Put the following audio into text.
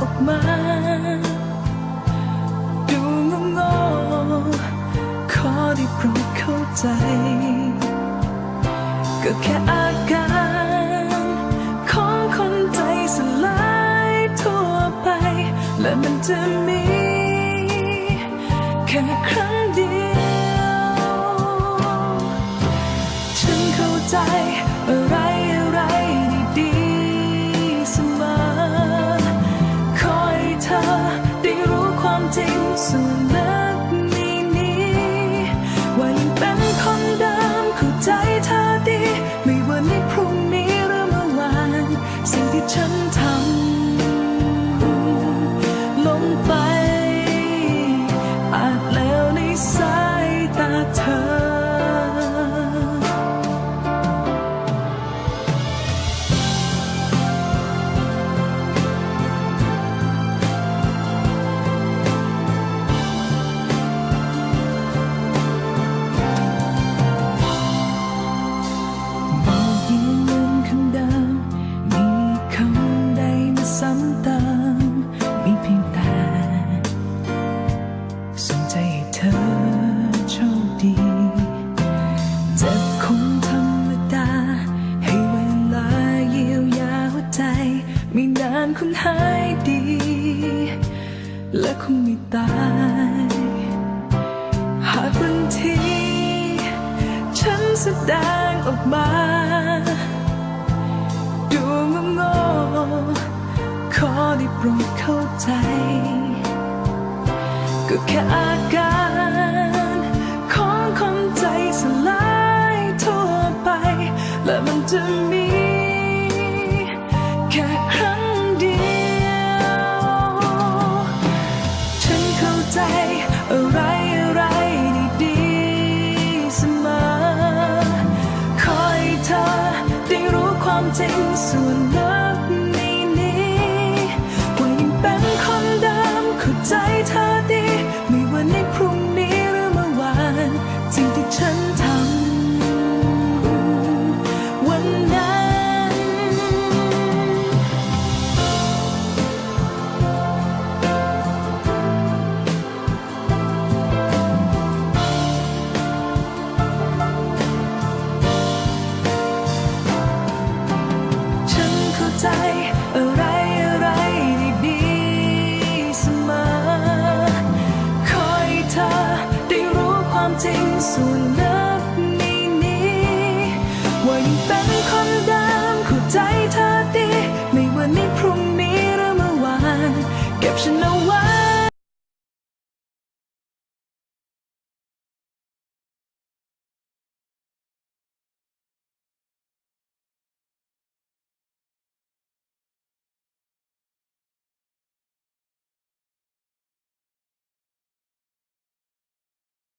ออกมา ดูงงงขอได้โปรดเข้าใจ ก็แค่อาการของคนใจสลายทั่วไป และมันจะมี แค่ครั้ง งหายดี และคงไม่ตาย หากบางที ฉันแสดงออกมา ดูงงๆขอได้โปรดเข้าใจ ก็แค่อาการของคนใจสลายทั่วไป และมันจะมี ความจริงส่วนลึกนี้นี้ว่ายังเป็นคนเดิมเข้าใจเธอดี ไม่ว่าในพรุ่งนี้หรือเมื่อวานสิ่งที่ฉันทำ สมอคอยเธอได้รู้ความจริงส่วนลึกนี้นี้ว่ายังเป็นคนเดิ